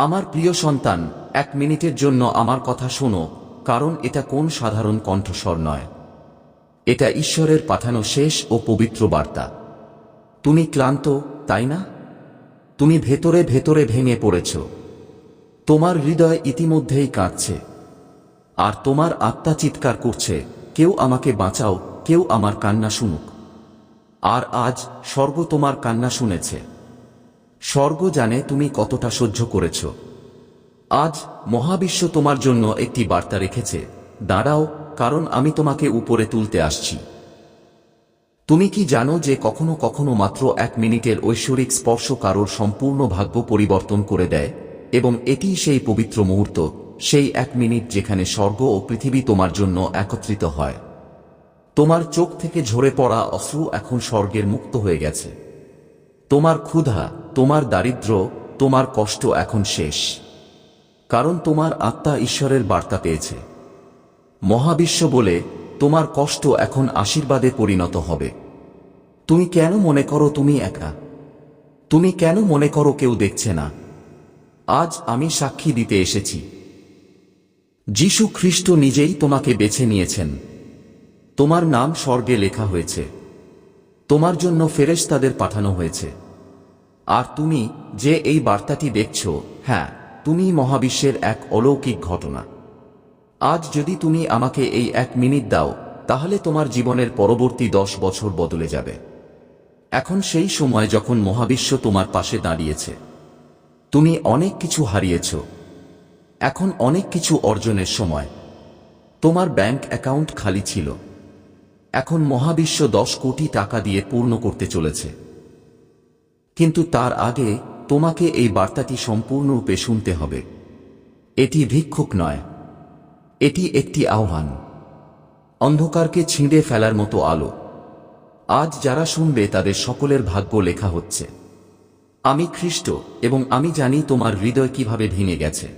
আমার প্রিয় সন্তান, এক মিনিটের জন্য আমার কথা শোনো, কারণ এটা কোন সাধারণ কণ্ঠস্বর নয়। এটা ঈশ্বরের পাঠানো শেষ ও পবিত্র বার্তা। তুমি ক্লান্ত, তাই না? তুমি ভেতরে ভেতরে ভেঙে পড়েছ। তোমার হৃদয় ইতিমধ্যেই কাঁদছে। আর তোমার আত্মা চিৎকার করছে, কেউ আমাকে বাঁচাও, কেউ আমার কান্না শুনুক। আর আজ স্বর্গ তোমার কান্না শুনেছে। স্বর্গ জানে তুমি কতটা সহ্য করেছ। আজ মহাবিশ্ব তোমার জন্য একটি বার্তা রেখেছে, দাঁড়াও, কারণ আমি তোমাকে উপরে তুলতে আসছি। তুমি কি জানো যে কখনো কখনো মাত্র এক মিনিটের ঐশ্বরিক স্পর্শ কারোর সম্পূর্ণ ভাগ্য পরিবর্তন করে দেয়, এবং এটিই সেই পবিত্র মুহূর্ত, সেই এক মিনিট যেখানে স্বর্গ ও পৃথিবী তোমার জন্য একত্রিত হয়। তোমার চোখ থেকে ঝরে পড়া অশ্রু এখন স্বর্গের মুক্ত হয়ে গেছে। তোমার ক্ষুধা, তোমার দারিদ্র্য, তোমার কষ্ট এখন শেষ। কারণ তোমার আত্মা ঈশ্বরের বার্তা পেয়েছে। মহাবিশ্ব বলে, তোমার কষ্ট এখন আশীর্বাদে পরিণত হবে। তুমি কেন মনে করো তুমি একা? তুমি কেন মনে করো কেউ দেখছে না? আজ আমি সাক্ষী দিতে এসেছি। যীশু খ্রিস্ট নিজেই তোমাকে বেছে নিয়েছেন। তোমার নাম স্বর্গে লেখা হয়েছে। তোমার জন্য ফেরেশ তাদের পাঠানো হয়েছে। আর তুমি যে এই বার্তাটি দেখছ হ্যাঁ তুমি মহাবিশ্বের এক অলৌকিক ঘটনা। আজ যদি তুমি আমাকে এই এক মিনিট দাও, তাহলে তোমার জীবনের পরবর্তী দশ বছর বদলে যাবে। এখন সেই সময় যখন মহাবিশ্ব তোমার পাশে দাঁড়িয়েছে। তুমি অনেক কিছু হারিয়েছ। এখন অনেক কিছু অর্জনের সময়। তোমার ব্যাংক অ্যাকাউন্ট খালি ছিল। এখন মহাবিশ্ব দশ কোটি টাকা দিয়ে পূর্ণ করতে চলেছে। কিন্তু তার আগে তোমাকে এই বার্তাটি সম্পূর্ণরূপে শুনতে হবে। এটি ভিক্ষুক নয়। এটি একটি আহ্বান। অন্ধকারকে ছিঁড়ে ফেলার মতো আলো। আজ যারা শুনবে তাদের সকলের ভাগ্য লেখা হচ্ছে। আমি খ্রিস্ট এবং আমি জানি তোমার হৃদয় কীভাবে ভেঙে গেছে।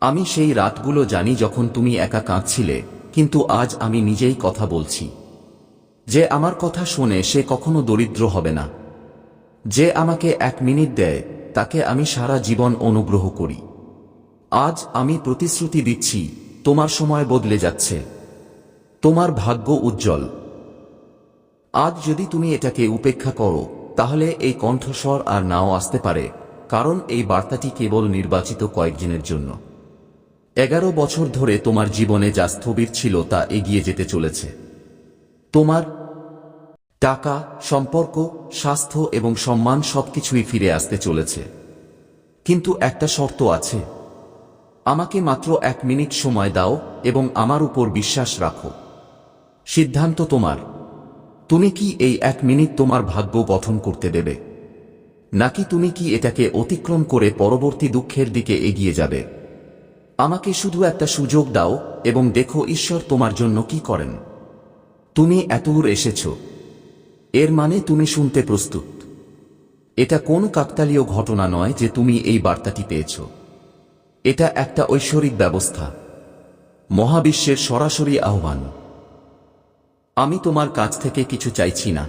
আমি সেই রাতগুলো জানি যখন তুমি একা কাঁদছিলে, কিন্তু আজ আমি নিজেই কথা বলছি। যে আমার কথা শোনে সে কখনো দরিদ্র হবে না। যে আমাকে এক মিনিট দেয়, তাকে আমি সারা জীবন অনুগ্রহ করি। আজ আমি প্রতিশ্রুতি দিচ্ছি, তোমার সময় বদলে যাচ্ছে। তোমার ভাগ্য উজ্জ্বল। আজ যদি তুমি এটাকে উপেক্ষা করো, তাহলে এই কণ্ঠস্বর আর নাও আসতে পারে, কারণ এই বার্তাটি কেবল নির্বাচিত কয়েকজনের জন্য। এগারো বছর ধরে তোমার জীবনে যা স্থবির ছিল তা এগিয়ে যেতে চলেছে। তোমার টাকা, সম্পর্ক, স্বাস্থ্য এবং সম্মান সবকিছুই ফিরে আসতে চলেছে। কিন্তু একটা শর্ত আছে। আমাকে মাত্র এক মিনিট সময় দাও এবং আমার উপর বিশ্বাস রাখো। সিদ্ধান্ত তোমার। তুমি কি এই এক মিনিট তোমার ভাগ্য গঠন করতে দেবে? নাকি তুমি কি এটাকে অতিক্রম করে পরবর্তী দুঃখের দিকে এগিয়ে যাবে? আমাকে শুধু একটা সুযোগ দাও এবং দেখো ঈশ্বর তোমার জন্য কি করেন। তুমি এতদূর এসেছ। এর মানে তুমি শুনতে প্রস্তুত। এটা কোন কাকতালীয় ঘটনা নয় যে তুমি এই বার্তাটি পেয়েছ। এটা একটা ঐশ্বরিক ব্যবস্থা। মহাবিশ্বের সরাসরি আহ্বান। আমি তোমার কাছ থেকে কিছু চাইছি না।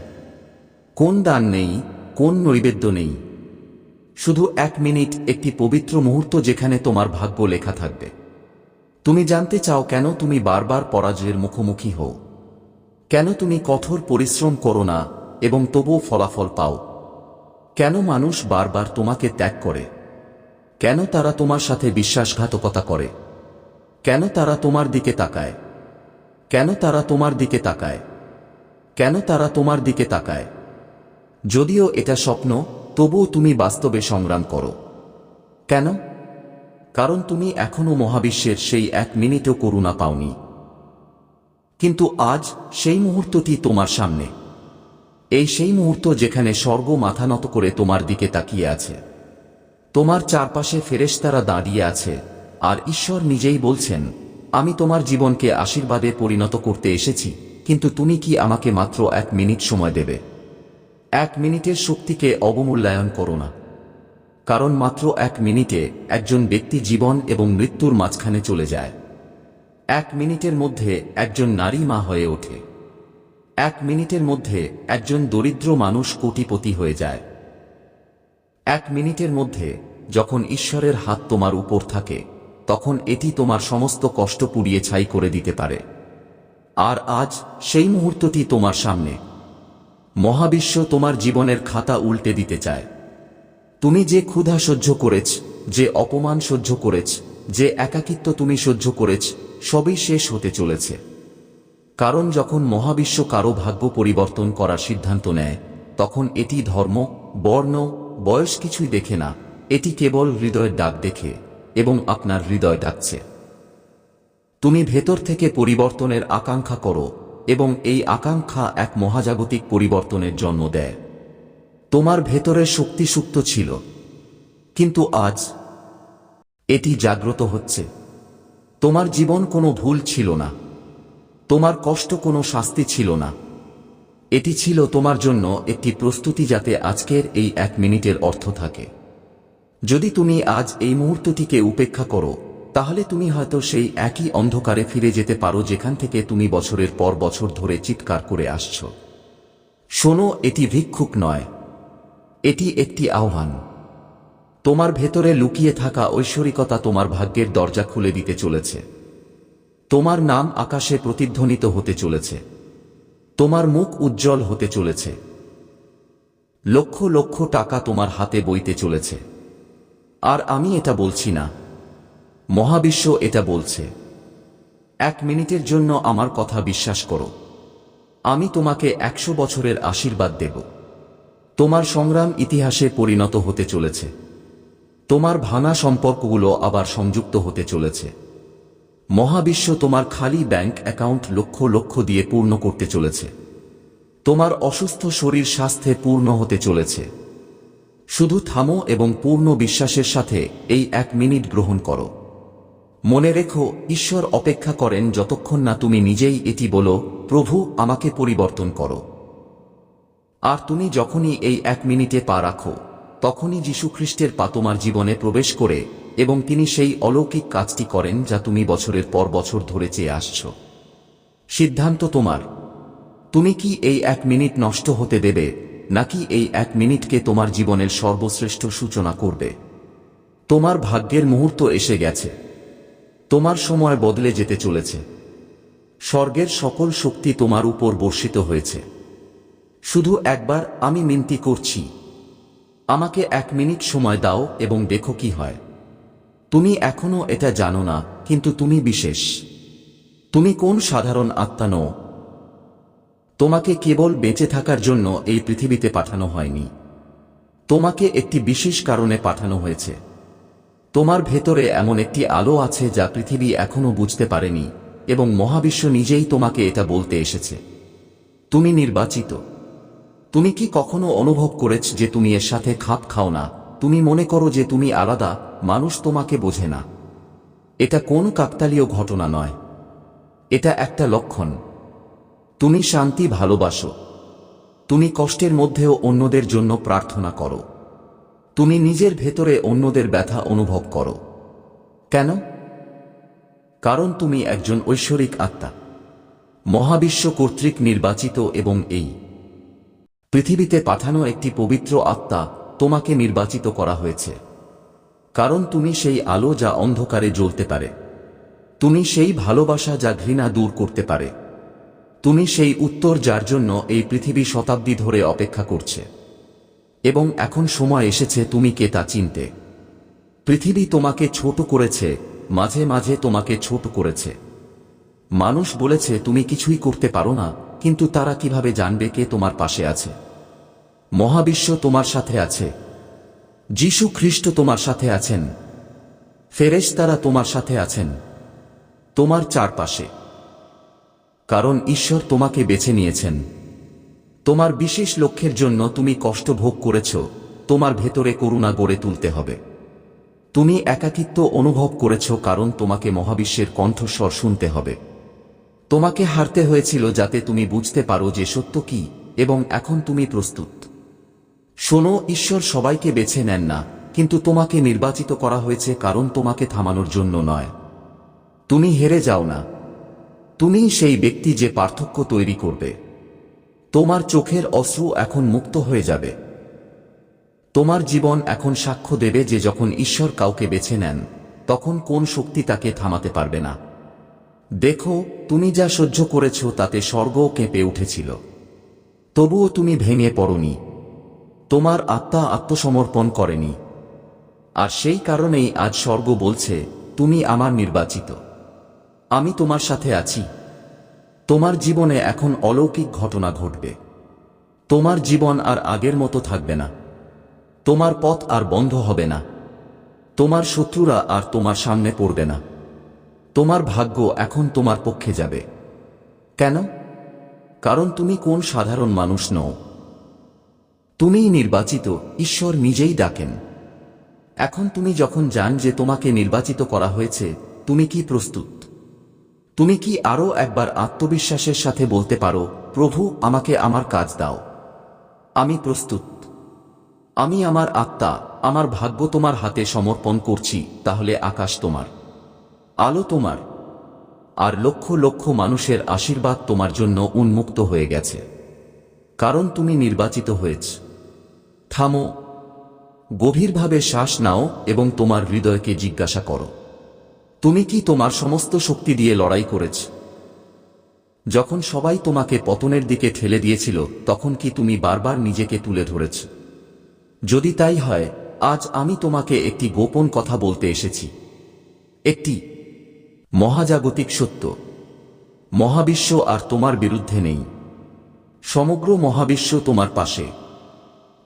কোন দান নেই, কোন নৈবেদ্য নেই। শুধু এক মিনিট একটি পবিত্র মুহূর্ত যেখানে তোমার ভাগ্য লেখা থাকবে। তুমি জানতে চাও কেন তুমি বারবার পরাজয়ের মুখোমুখি হও। কেন তুমি কঠোর পরিশ্রম করো না, এবং তবুও ফলাফল পাও? কেন মানুষ বারবার তোমাকে ত্যাগ করে? কেন তারা তোমার সাথে বিশ্বাসঘাতকতা করে? কেন তারা তোমার দিকে তাকায়? কেন তারা তোমার দিকে তাকায়? কেন তারা তোমার দিকে তাকায়? যদিও এটা স্বপ্ন, তবুও তুমি বাস্তবে সংগ্রাম করো। কেন? কারণ তুমি এখনও মহাবিশ্বের সেই এক মিনিটও করুণা পাওনি। কিন্তু আজ সেই মুহূর্তটি তোমার সামনে। এই সেই মুহূর্ত যেখানে স্বর্গ মাথা নত করে তোমার দিকে তাকিয়ে আছে। তোমার চারপাশে ফেরেশতারা দাঁড়িয়ে আছে, আর ঈশ্বর নিজেই বলছেন, আমি তোমার জীবনকে আশীর্বাদে পরিণত করতে এসেছি, কিন্তু তুমি কি আমাকে মাত্র এক মিনিট সময় দেবে? এক মিনিটের শক্তিকে অবমূল্যায়ন করো না। কারণ মাত্র এক মিনিটে একজন ব্যক্তি জীবন এবং মৃত্যুর মাঝখানে চলে যায়। এক মিনিটের মধ্যে একজন নারী মা হয়ে ওঠে। এক মিনিটের মধ্যে একজন দরিদ্র মানুষ কোটিপতি হয়ে যায়। এক মিনিটের মধ্যে যখন ঈশ্বরের হাত তোমার উপর থাকে, তখন এটি তোমার সমস্ত কষ্ট পুড়িয়ে ছাই করে দিতে পারে। আর আজ সেই মুহূর্তটি তোমার সামনে। মহাবিশ্ব তোমার জীবনের খাতা উল্টে দিতে চায়। তুমি যে ক্ষুধা সহ্য করেছ, যে অপমান সহ্য করেছ যে একাকিত্ব তুমি সহ্য করেছ, সবই শেষ হতে চলেছে। কারণ যখন মহাবিশ্ব কারও ভাগ্য পরিবর্তন করার সিদ্ধান্ত নেয়, তখন এটি ধর্ম, বর্ণ, বয়স কিছুই দেখে না, এটি কেবল হৃদয়ের ডাক দেখে এবং আপনার হৃদয় ডাকছে। তুমি ভেতর থেকে পরিবর্তনের আকাঙ্ক্ষা করো এবং এই আকাঙ্ক্ষা এক মহাজাগতিক পরিবর্তনের জন্ম দেয়। তোমার ভেতরের শক্তি সুপ্ত ছিল। কিন্তু আজ এটি জাগ্রত হচ্ছে। তোমার জীবন কোনো ভুল ছিল না। তোমার কষ্ট কোনো শাস্তি ছিল না। এটি ছিল তোমার জন্য একটি প্রস্তুতি যাতে আজকের এই এক মিনিটের অর্থ থাকে। যদি তুমি আজ এই মুহূর্তটিকে উপেক্ষা করো, তাহলে তুমি হয়তো সেই একই অন্ধকারে ফিরে যেতে পারো যেখান থেকে তুমি বছরের পর বছর ধরে চিৎকার করে আসছ। শোনো, এটি ভিক্ষুক নয়। এটি একটি আহ্বান। তোমার ভেতরে লুকিয়ে থাকা ঐশ্বরিকতা তোমার ভাগ্যের দরজা খুলে দিতে চলেছে। তোমার নাম আকাশে প্রতিধ্বনিত হতে চলেছে। তোমার মুখ উজ্জ্বল হতে চলেছে। লক্ষ লক্ষ টাকা তোমার হাতে বইতে চলেছে। আর আমি এটা বলছি না। মহাবিশ্ব এটা বলছে। এক মিনিটের জন্য আমার কথা বিশ্বাস করো। আমি তোমাকে একশো বছরের আশীর্বাদ দেব। তোমার সংগ্রাম ইতিহাসে পরিণত হতে চলেছে। তোমার ভাঙা সম্পর্কগুলো আবার সংযুক্ত হতে চলেছে। মহাবিশ্ব তোমার খালি ব্যাংক অ্যাকাউন্ট লক্ষ লক্ষ দিয়ে পূর্ণ করতে চলেছে। তোমার অসুস্থ শরীর স্বাস্থ্যে পূর্ণ হতে চলেছে। শুধু থামো এবং পূর্ণ বিশ্বাসের সাথে এই এক মিনিট গ্রহণ করো। মনে রেখো, ঈশ্বর অপেক্ষা করেন যতক্ষণ না তুমি নিজেই এটি বলো, প্রভু, আমাকে পরিবর্তন করো। আর তুমি যখনই এই এক মিনিটে পা রাখো তখনই যীশুখ্রিস্টের পা তোমার জীবনে প্রবেশ করে এবং তিনি সেই অলৌকিক কাজটি করেন যা তুমি বছরের পর বছর ধরে চেয়ে আসছ। সিদ্ধান্ত তোমার। তুমি কি এই এক মিনিট নষ্ট হতে দেবে, নাকি এই এক মিনিটকে তোমার জীবনের সর্বশ্রেষ্ঠ সূচনা করবে? তোমার ভাগ্যের মুহূর্ত এসে গেছে। তোমার সময় বদলে যেতে চলেছে। স্বর্গের সকল শক্তি তোমার উপর বর্ষিত হয়েছে। শুধু একবার আমি মিনতি করছি। আমাকে এক মিনিট সময় দাও এবং দেখো কি হয়। তুমি এখনও এটা জানো না, কিন্তু তুমি বিশেষ। তুমি কোন সাধারণ আত্মা নও। তোমাকে কেবল বেঁচে থাকার জন্য এই পৃথিবীতে পাঠানো হয়নি। তোমাকে একটি বিশেষ কারণে পাঠানো হয়েছে। তোমার ভেতরে এমন একটি আলো আছে যা পৃথিবী এখনও বুঝতে পারেনি এবং মহাবিশ্ব নিজেই তোমাকে এটা বলতে এসেছে। তুমি নির্বাচিত। তুমি কি কখনো অনুভব করেছ যে তুমি এর সাথে খাপ খাও না? তুমি মনে করো যে তুমি আলাদা, মানুষ তোমাকে বোঝে না। এটা কোন কাকতালীয় ঘটনা নয়। এটা একটা লক্ষণ। তুমি শান্তি ভালোবাসো। তুমি কষ্টের মধ্যেও অন্যদের জন্য প্রার্থনা করো। তুমি নিজের ভেতরে অন্যদের ব্যথা অনুভব করো। কেন? কারণ তুমি একজন ঐশ্বরিক আত্মা। মহাবিশ্ব কর্তৃক নির্বাচিত এবং এই পৃথিবীতে পাঠানো একটি পবিত্র আত্মা তোমাকে নির্বাচিত করা হয়েছে। কারণ তুমি সেই আলো যা অন্ধকারে জ্বলতে পারে। তুমি সেই ভালোবাসা যা ঘৃণা দূর করতে পারে। তুমি সেই উত্তর যার জন্য এই পৃথিবী শতাব্দী ধরে অপেক্ষা করছে। এবং এখন সময় এসেছে তুমি কে তা চিনতে। পৃথিবী তোমাকে ছোট করেছে, মাঝে মাঝে তোমাকে ছোট করেছে। মানুষ বলেছে, তুমি কিছুই করতে পারো না কিন্তু তারা কীভাবে জানবে কে তোমার পাশে আছে? মহাবিশ্ব তোমার সাথে আছে। যীশু খ্রিস্ট তোমার সাথে আছেন। ফেরেশ তারা তোমার সাথে আছেন। তোমার চারপাশে। কারণ ঈশ্বর তোমাকে বেছে নিয়েছেন। তোমার বিশেষ লক্ষ্যের জন্য তুমি কষ্ট ভোগ করেছ। তোমার ভেতরে করুণা গড়ে তুলতে হবে। তুমি একাকিত্ব অনুভব করেছ কারণ তোমাকে মহাবিশ্বের কণ্ঠস্বর শুনতে হবে। তোমাকে হারতে হয়েছিল যাতে তুমি বুঝতে পারো যে সত্য কি, এবং এখন তুমি প্রস্তুত। শোনো, ঈশ্বর সবাইকে বেছে নেন না, কিন্তু তোমাকে নির্বাচিত করা হয়েছে কারণ তোমাকে থামানোর জন্য নয়। তুমি হেরে যাও না। তুমি সেই ব্যক্তি যে পার্থক্য তৈরি করবে। তোমার চোখের অশ্রু এখন মুক্ত হয়ে যাবে। তোমার জীবন এখন সাক্ষ্য দেবে যে যখন ঈশ্বর কাউকে বেছে নেন, তখন কোন শক্তি তাকে থামাতে পারবে না। দেখো, তুমি যা সহ্য করেছ তাতে স্বর্গও কেঁপে উঠেছিল। তবুও তুমি ভেঙে পড়নি। তোমার আত্মা আত্মসমর্পণ করেনি। আর সেই কারণেই আজ স্বর্গ বলছে, তুমি আমার নির্বাচিত। আমি তোমার সাথে আছি। তোমার জীবনে এখন অলৌকিক ঘটনা ঘটবে। তোমার জীবন আর আগের মতো থাকবে না। তোমার পথ আর বন্ধ হবে না। তোমার শত্রুরা আর তোমার সামনে পড়বে না। তোমার ভাগ্য এখন তোমার পক্ষে যাবে। কেন? কারণ তুমি কোন সাধারণ মানুষ নও। তুমিই নির্বাচিত, ঈশ্বর নিজেই ডাকেন। এখন তুমি যখন জান যে তোমাকে নির্বাচিত করা হয়েছে, তুমি কি প্রস্তুত? তুমি কি আরও একবার আত্মবিশ্বাসের সাথে বলতে পারো, প্রভু, আমাকে আমার কাজ দাও। আমি প্রস্তুত। আমি আমার আত্মা, আমার ভাগ্য তোমার হাতে সমর্পণ করছি, তাহলে আকাশ তোমার। আলো তোমার, আর লক্ষ লক্ষ মানুষের আশীর্বাদ তোমার জন্য উন্মুক্ত হয়ে গেছে। কারণ তুমি নির্বাচিত হয়েছ। থামো, গভীরভাবে শ্বাস নাও এবং তোমার হৃদয়কে জিজ্ঞাসা করো, তুমি কি তোমার সমস্ত শক্তি দিয়ে লড়াই করেছ? যখন সবাই তোমাকে পতনের দিকে ঠেলে দিয়েছিল, তখন কি তুমি বারবার নিজেকে তুলে ধরেছ? যদি তাই হয়, আজ আমি তোমাকে একটি গোপন কথা বলতে এসেছি। একটি মহাজাগতিক সত্য। মহাবিশ্ব আর তোমার বিরুদ্ধে নেই। সমগ্র মহাবিশ্ব তোমার পাশে।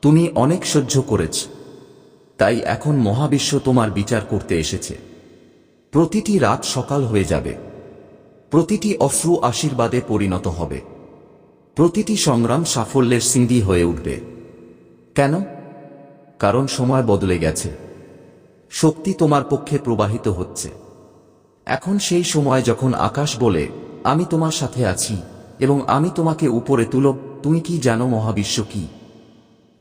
তুমি অনেক সহ্য করেছ। তাই এখন মহাবিশ্ব তোমার বিচার করতে এসেছে। প্রতিটি রাত সকাল হয়ে যাবে। প্রতিটি অশ্রু আশীর্বাদে পরিণত হবে। প্রতিটি সংগ্রাম সাফল্যের সিঁড়ি হয়ে উঠবে। কেন? কারণ সময় বদলে গেছে। শক্তি তোমার পক্ষে প্রবাহিত হচ্ছে। এখন সেই সময় যখন আকাশ বলে, আমি তোমার সাথে আছি এবং আমি তোমাকে উপরে তুলব তুমি কি জানো মহাবিশ্ব কি?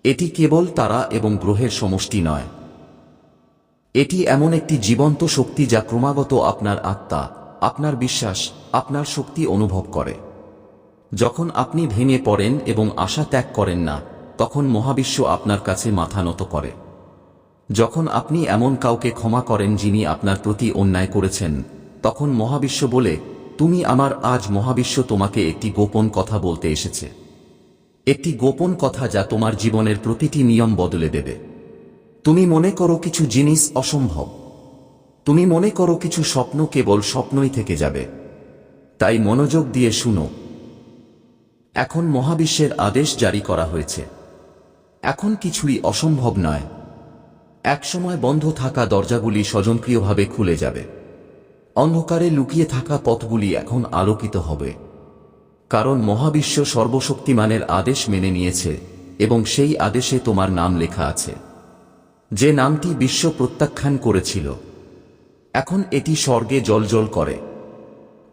এটি কেবল তারা এবং গ্রহের সমষ্টি নয়। এটি এমন একটি জীবন্ত শক্তি যা ক্রমাগত আপনার আত্মা, আপনার বিশ্বাস, আপনার শক্তি অনুভব করে। যখন আপনি ভেঙে পড়েন এবং আশা ত্যাগ করেন না, তখন মহাবিশ্ব আপনার কাছে মাথা নত করে। যখন আপনি এমন কাউকে ক্ষমা করেন যিনি আপনার প্রতি অন্যায় করেছেন, তখন মহাবিশ্ব বলে, তুমি আমার আজ মহাবিশ্ব তোমাকে একটি গোপন কথা বলতে এসেছে। একটি গোপন কথা যা তোমার জীবনের প্রতিটি নিয়ম বদলে দেবে। তুমি মনে করো কিছু জিনিস অসম্ভব। তুমি মনে করো কিছু স্বপ্ন কেবল স্বপ্নই থেকে যাবে। তাই মনোযোগ দিয়ে শুনো। এখন মহাবিশ্বের আদেশ জারি করা হয়েছে। এখন কিছুই অসম্ভব নয়। একসময় বন্ধ থাকা দরজাগুলি স্বজনক্রিয়ভাবে খুলে যাবে। অন্ধকারে লুকিয়ে থাকা পথগুলি এখন আলোকিত হবে। কারণ মহাবিশ্ব সর্বশক্তিমানের আদেশ মেনে নিয়েছে এবং সেই আদেশে তোমার নাম লেখা আছে। যে নামটি বিশ্ব প্রত্যাখ্যান করেছিল। এখন এটি স্বর্গে জলজল করে।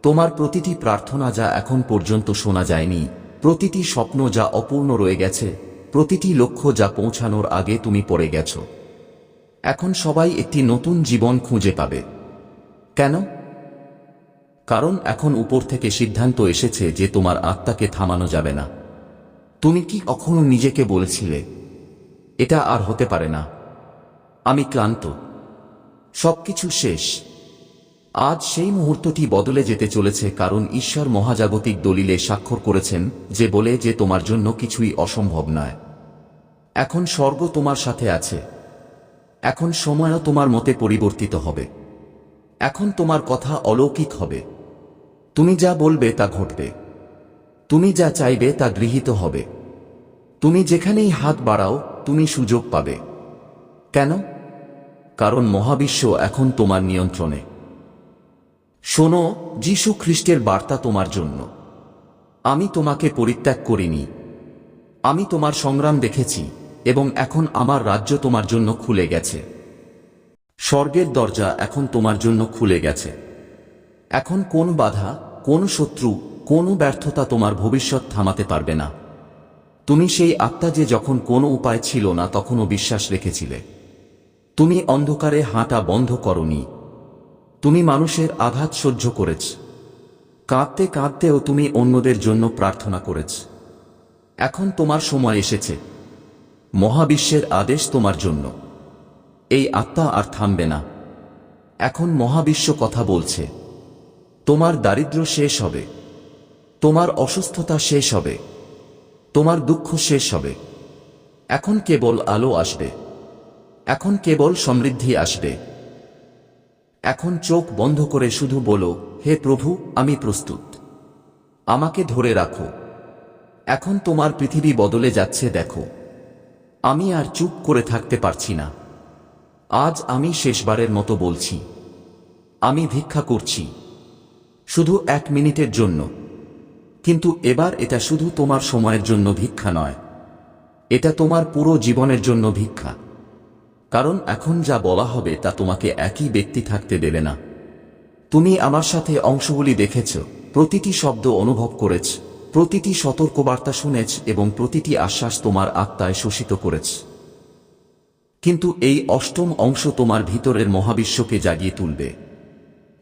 তোমার প্রতিটি প্রার্থনা যা এখন পর্যন্ত শোনা যায়নি, প্রতিটি স্বপ্ন যা অপূর্ণ রয়ে গেছে, প্রতিটি লক্ষ্য যা পৌঁছানোর আগে তুমি পড়ে গেছ। এখন সবাই একটি নতুন জীবন খুঁজে পাবে। কেন? কারণ এখন উপর থেকে সিদ্ধান্ত এসেছে যে তোমার আত্মাকে থামানো যাবে না। তুমি কি কখনো নিজেকে বলেছিলে, এটা আর হতে পারে না। আমি ক্লান্ত। সবকিছু শেষ। আজ সেই মুহূর্তটি বদলে যেতে চলেছে কারণ ঈশ্বর মহাজাগতিক দলিলে স্বাক্ষর করেছেন যে বলে যে তোমার জন্য কিছুই অসম্ভব নয়। এখন স্বর্গ তোমার সাথে আছে। এখন সময়ও তোমার মতে পরিবর্তিত হবে। এখন তোমার কথা অলৌকিক হবে। তুমি যা বলবে তা ঘটবে। তুমি যা চাইবে তা গৃহীত হবে। তুমি যেখানেই হাত বাড়াও, তুমি সুযোগ পাবে। কেন? কারণ মহাবিশ্ব এখন তোমার নিয়ন্ত্রণে। শোনো, যীশু খ্রিস্টের বার্তা তোমার জন্য। আমি তোমাকে পরিত্যাগ করিনি। আমি তোমার সংগ্রাম দেখেছি। এবং এখন আমার রাজ্য তোমার জন্য খুলে গেছে। স্বর্গের দরজা এখন তোমার জন্য খুলে গেছে। এখন কোন বাধা, কোন শত্রু, কোন ব্যর্থতা তোমার ভবিষ্যৎ থামাতে পারবে না। তুমি সেই আত্মা যে যখন কোনো উপায় ছিল না তখনও বিশ্বাস রেখেছিলে। তুমি অন্ধকারে হাঁটা বন্ধ করনি। তুমি মানুষের আঘাত সহ্য করেছ। কাঁদতে কাঁদতেও তুমি অন্যদের জন্য প্রার্থনা করেছ। এখন তোমার সময় এসেছে। মহাবিশ্বের আদেশ তোমার জন্য। এই আত্মা আর থামবে না। এখন মহাবিশ্ব কথা বলছে। তোমার দারিদ্র্য শেষ হবে। তোমার অসুস্থতা শেষ হবে। তোমার দুঃখ শেষ হবে। এখন কেবল আলো আসবে। এখন কেবল সমৃদ্ধি আসবে। এখন চোখ বন্ধ করে শুধু বলো, হে প্রভু, আমি প্রস্তুত। আমাকে ধরে রাখো। এখন তোমার পৃথিবী বদলে যাচ্ছে, দেখো। আমি আর চুপ করে থাকতে পারছি না। আজ আমি শেষবারের মতো বলছি। আমি ভিক্ষা করছি। শুধু এক মিনিটের জন্য। কিন্তু এবার এটা শুধু তোমার সময়ের জন্য ভিক্ষা নয়। এটা তোমার পুরো জীবনের জন্য ভিক্ষা। কারণ এখন যা বলা হবে তা তোমাকে একই ব্যক্তি থাকতে দেবে না। তুমি আমার সাথে অংশগুলি দেখেছ, প্রতিটি শব্দ অনুভব করেছ। প্রতিটি সতর্কবার্তা শুনেছ এবং প্রতিটি আশ্বাস তোমার আত্মায় শোষিত করেছ। কিন্তু এই অষ্টম অংশ তোমার ভিতরের মহাবিশ্বকে জাগিয়ে তুলবে।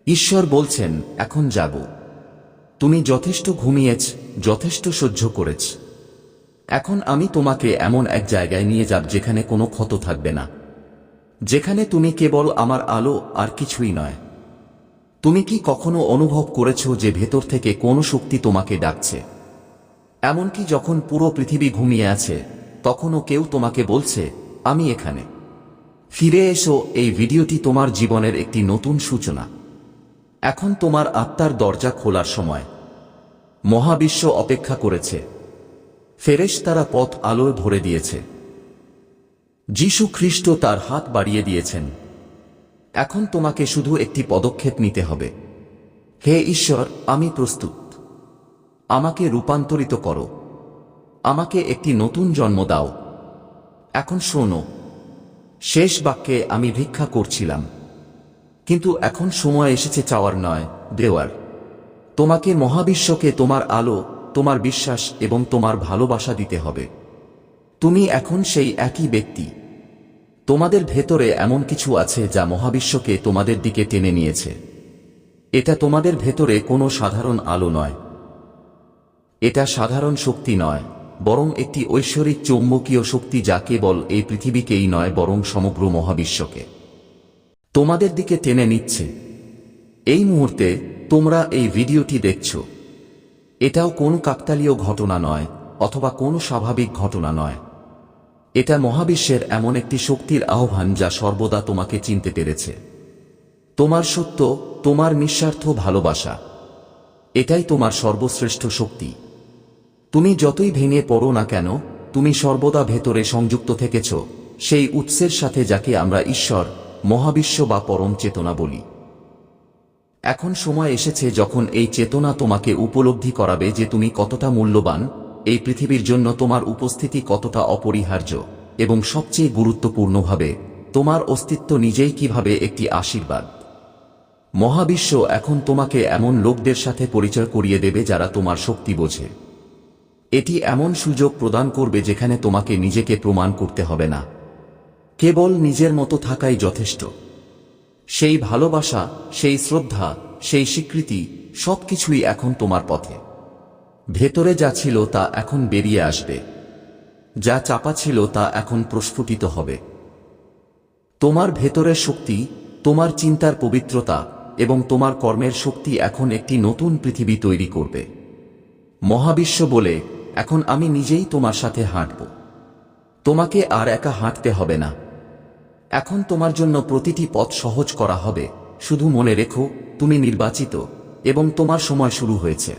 ঈশ্বর বলছেন, এখন যাব তুমি যথেষ্ট ঘুমিয়েছ, যথেষ্ট সহ্য করেছ। এখন আমি তোমাকে এমন এক জায়গায় নিয়ে যাব যেখানে কোনো ক্ষত থাকবে না। যেখানে তুমি কেবল আমার আলো আর কিছুই নয়। তুমি কি কখনো অনুভব করেছ যে ভেতর থেকে কোনো শক্তি তোমাকে ডাকছে? এমনকি যখন পুরো পৃথিবী ঘুমিয়ে আছে, তখনও কেউ তোমাকে বলছে, আমি এখানে। ফিরে এসো, এই ভিডিওটি তোমার জীবনের একটি নতুন সূচনা। এখন তোমার আত্মার দরজা খোলার সময়। মহাবিশ্ব অপেক্ষা করেছে। ফেরেশ তারা পথ আলোয় ভরে দিয়েছে। যীশু খ্রিস্ট তার হাত বাড়িয়ে দিয়েছেন। এখন তোমাকে শুধু একটি পদক্ষেপ নিতে হবে। হে ঈশ্বর, আমি প্রস্তুত। আমাকে রূপান্তরিত করো। আমাকে একটি নতুন জন্ম দাও। এখন শোনো, শেষ বাক্যে আমি ভিক্ষা করছিলাম। কিন্তু এখন সময় এসেছে চাওয়ার নয়, দেওয়ার। তোমাকে মহাবিশ্বকে তোমার আলো, তোমার বিশ্বাস এবং তোমার ভালোবাসা দিতে হবে। তুমি এখন সেই একই ব্যক্তি। তোমাদের ভেতরে এমন কিছু আছে যা মহাবিশ্বকে তোমাদের দিকে টেনে নিয়েছে। এটা তোমাদের ভেতরে কোনো সাধারণ আলো নয়। এটা সাধারণ শক্তি নয়, বরং একটি ঐশ্বরিক চৌম্বকীয় শক্তি যা কেবল এই পৃথিবীকেই নয়, বরং সমগ্র মহাবিশ্বকে। তোমাদের দিকে টেনে নিচ্ছে। এই মুহূর্তে তোমরা এই ভিডিওটি দেখছ। এটাও কোন কাকতালীয় ঘটনা নয়, অথবা কোনো স্বাভাবিক ঘটনা নয়। এটা মহাবিশ্বের এমন একটি শক্তির আহ্বান যা সর্বদা তোমাকে চিনতে পেরেছে। তোমার সত্য, তোমার নিঃস্বার্থ ভালোবাসা। এটাই তোমার সর্বশ্রেষ্ঠ শক্তি। তুমি যতই ভেঙে পড়ো না কেন, তুমি সর্বদা ভেতরে সংযুক্ত থেকেছ, সেই উৎসের সাথে যাকে আমরা ঈশ্বর, মহাবিশ্ব বা পরম চেতনা বলি। এখন সময় এসেছে যখন এই চেতনা তোমাকে উপলব্ধি করাবে যে তুমি কতটা মূল্যবান, এই পৃথিবীর জন্য তোমার উপস্থিতি কতটা অপরিহার্য এবং সবচেয়ে গুরুত্বপূর্ণভাবে, তোমার অস্তিত্ব নিজেই কীভাবে একটি আশীর্বাদ। মহাবিশ্ব এখন তোমাকে এমন লোকদের সাথে পরিচয় করিয়ে দেবে যারা তোমার শক্তি বোঝে। এটি এমন সুযোগ প্রদান করবে যেখানে তোমাকে নিজেকে প্রমাণ করতে হবে না। কেবল নিজের মতো থাকাই যথেষ্ট। সেই ভালোবাসা, সেই শ্রদ্ধা, সেই স্বীকৃতি সবকিছুই এখন তোমার পথে। ভেতরে যা ছিল তা এখন বেরিয়ে আসবে। যা চাপা ছিল তা এখন প্রস্ফুটিত হবে। তোমার ভেতরের শক্তি, তোমার চিন্তার পবিত্রতা এবং তোমার কর্মের শক্তি এখন একটি নতুন পৃথিবী তৈরি করবে। মহাবিশ্ব বলে এখন আমি নিজেই তোমার সাথে হাঁটব। তোমাকে আর একা হাঁটতে হবে না। এখন তোমার জন্য প্রতিটি পথ সহজ করা হবে। শুধু মনে রেখো, তুমি নির্বাচিত এবং তোমার সময় শুরু হয়েছে।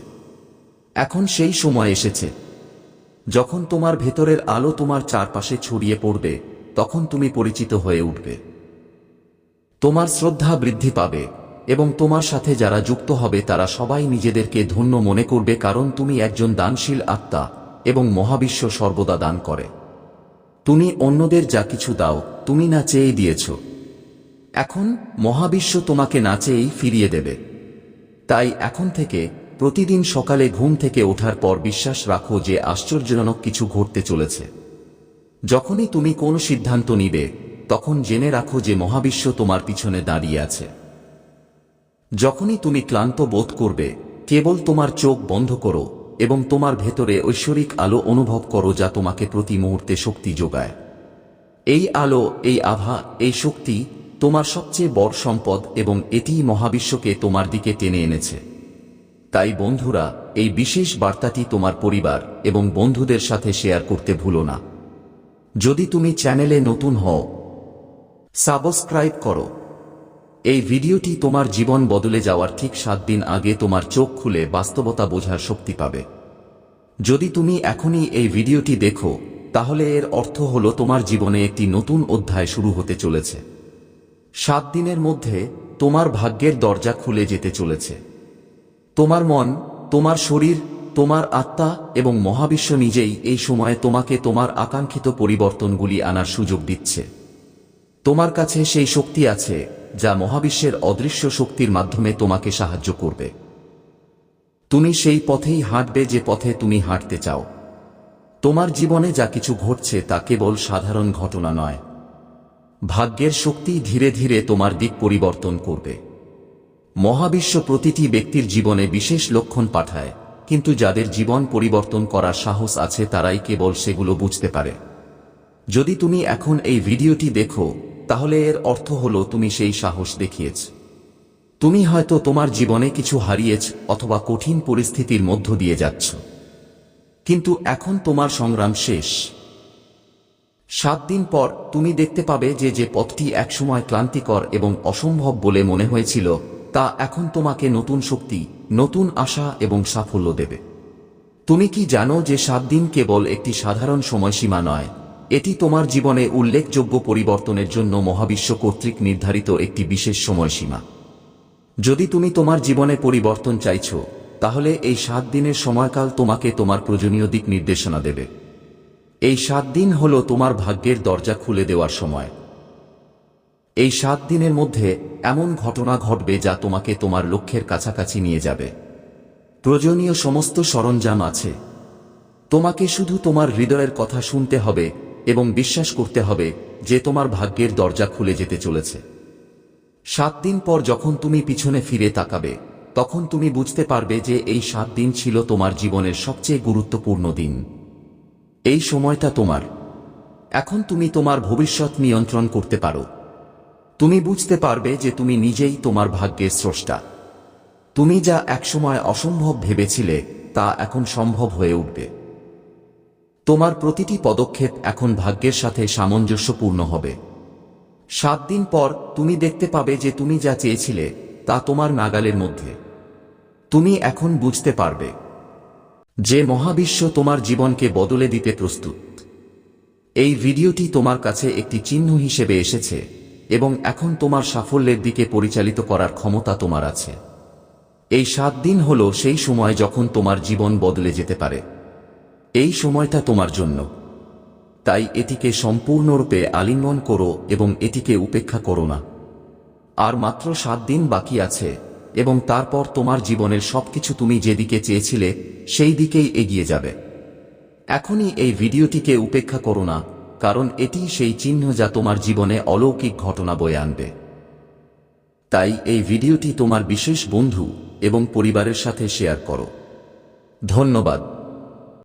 এখন সেই সময় এসেছে। যখন তোমার ভেতরের আলো তোমার চারপাশে ছড়িয়ে পড়বে, তখন তুমি পরিচিত হয়ে উঠবে। তোমার শ্রদ্ধা বৃদ্ধি পাবে। এবং তোমার সাথে যারা যুক্ত হবে তারা সবাই নিজেদেরকে ধন্য মনে করবে কারণ তুমি একজন দানশীল আত্মা এবং মহাবিশ্ব সর্বদা দান করে। তুমি অন্যদের যা কিছু দাও, তুমি না চেয়ে দিয়েছ। এখন মহাবিশ্ব তোমাকে না চেয়েই ফিরিয়ে দেবে। তাই এখন থেকে, প্রতিদিন সকালে ঘুম থেকে ওঠার পর বিশ্বাস রাখো যে আশ্চর্যজনক কিছু ঘটতে চলেছে। যখনই তুমি কোন সিদ্ধান্ত নিবে, তখন জেনে রাখো যে মহাবিশ্ব তোমার পিছনে দাঁড়িয়ে আছে। যখনই তুমি ক্লান্ত বোধ করবে, কেবল তোমার চোখ বন্ধ করো এবং তোমার ভেতরে ঐশ্বরিক আলো অনুভব করো যা তোমাকে প্রতি মুহূর্তে শক্তি যোগায়। এই আলো, এই আভা, এই শক্তি তোমার সবচেয়ে বড় সম্পদ এবং এটিই মহাবিশ্বকে তোমার দিকে টেনে এনেছে। তাই বন্ধুরা, এই বিশেষ বার্তাটি তোমার পরিবার এবং বন্ধুদের সাথে শেয়ার করতে ভুলো না। যদি তুমি চ্যানেলে নতুন হও, সাবস্ক্রাইব করো। এই ভিডিওটি তোমার জীবন বদলে যাওয়ার ঠিক সাত দিন আগে তোমার চোখ খুলে বাস্তবতা বোঝার শক্তি পাবে। যদি তুমি এখনই এই ভিডিওটি দেখো, তাহলে এর অর্থ হল তোমার জীবনে একটি নতুন অধ্যায় শুরু হতে চলেছে। সাত দিনের মধ্যে তোমার ভাগ্যের দরজা খুলে যেতে চলেছে। তোমার মন, তোমার শরীর, তোমার আত্মা এবং মহাবিশ্ব নিজেই এই সময়ে তোমাকে তোমার আকাঙ্ক্ষিত পরিবর্তনগুলি আনার সুযোগ দিচ্ছে। তোমার কাছে সেই শক্তি আছে যা মহাবিশ্বের অদৃশ্য শক্তির মাধ্যমে তোমাকে সাহায্য করবে। তুমি সেই পথেই হাঁটবে যে পথে তুমি হাঁটতে চাও। তোমার জীবনে যা কিছু ঘটছে তা কেবল সাধারণ ঘটনা নয়। ভাগ্যের শক্তি ধীরে ধীরে তোমার দিক পরিবর্তন করবে। মহাবিশ্ব প্রতিটি ব্যক্তির জীবনে বিশেষ লক্ষণ পাঠায়, কিন্তু যাদের জীবন পরিবর্তন করার সাহস আছে তারাই কেবল সেগুলো বুঝতে পারে। যদি তুমি এখন এই ভিডিওটি দেখো তাহলে এর অর্থ হল তুমি সেই সাহস দেখিয়েছ। তুমি হয়তো তোমার জীবনে কিছু হারিয়েছ অথবা কঠিন পরিস্থিতির মধ্য দিয়ে যাচ্ছ। কিন্তু এখন তোমার সংগ্রাম শেষ। সাত দিন পর তুমি দেখতে পাবে যে যে পথটি একসময় ক্লান্তিকর এবং অসম্ভব বলে মনে হয়েছিল, তা এখন তোমাকে নতুন শক্তি, নতুন আশা এবং সাফল্য দেবে। তুমি কি জানো যে সাত দিন কেবল একটি সাধারণ সময়সীমা নয়? এটি তোমার জীবনে উল্লেখযোগ্য পরিবর্তনের জন্য মহাবিশ্ব কর্তৃক নির্ধারিত একটি বিশেষ সময়সীমা। যদি তুমি তোমার জীবনে পরিবর্তন চাইছ, তাহলে এই সাত দিনের সময়কাল তোমাকে তোমার প্রয়োজনীয় দিক নির্দেশনা দেবে। এই সাত দিন হল তোমার ভাগ্যের দরজা খুলে দেওয়ার সময়। এই সাত দিনের মধ্যে এমন ঘটনা ঘটবে যা তোমাকে তোমার লক্ষ্যের কাছাকাছি নিয়ে যাবে। প্রয়োজনীয় সমস্ত সরঞ্জাম আছে। তোমাকে শুধু তোমার হৃদয়ের কথা শুনতে হবে এবং বিশ্বাস করতে হবে যে তোমার ভাগ্যের দরজা খুলে যেতে চলেছে। সাত দিন পর যখন তুমি পিছনে ফিরে তাকাবে, তখন তুমি বুঝতে পারবে যে এই সাত দিন ছিল তোমার জীবনের সবচেয়ে গুরুত্বপূর্ণ দিন। এই সময়টা তোমার। এখন তুমি তোমার ভবিষ্যৎ নিয়ন্ত্রণ করতে পারো। তুমি বুঝতে পারবে যে তুমি নিজেই তোমার ভাগ্যের স্রষ্টা। তুমি যা একসময় অসম্ভব ভেবেছিলে, তা এখন সম্ভব হয়ে উঠবে। তোমার প্রতিটি পদক্ষেপ এখন ভাগ্যের সাথে সামঞ্জস্যপূর্ণ হবে। সাত দিন পর তুমি দেখতে পাবে যে তুমি যা চেয়েছিলে তা তোমার নাগালের মধ্যে। তুমি এখন বুঝতে পারবে যে মহাবিশ্ব তোমার জীবনকে বদলে দিতে প্রস্তুত। এই ভিডিওটি তোমার কাছে একটি চিহ্ন হিসেবে এসেছে এবং এখন তোমার সাফল্যের দিকে পরিচালিত করার ক্ষমতা তোমার আছে। এই সাত দিন হল সেই সময় যখন তোমার জীবন বদলে যেতে পারে। এই সময়টা তোমার জন্য। তাই এটিকে সম্পূর্ণরূপে আলিঙ্গন করো এবং এটিকে উপেক্ষা করো না। আর মাত্র সাত দিন বাকি আছে, এবং তারপর তোমার জীবনের সবকিছু তুমি যেদিকে চেয়েছিলে, সেই দিকেই এগিয়ে যাবে। এখনই এই ভিডিওটিকে উপেক্ষা করো না, কারণ এটি সেই চিহ্ন যা তোমার জীবনে অলৌকিক ঘটনা বয়ে আনবে। তাই এই ভিডিওটি তোমার বিশেষ বন্ধু এবং পরিবারের সাথে শেয়ার করো। ধন্যবাদ।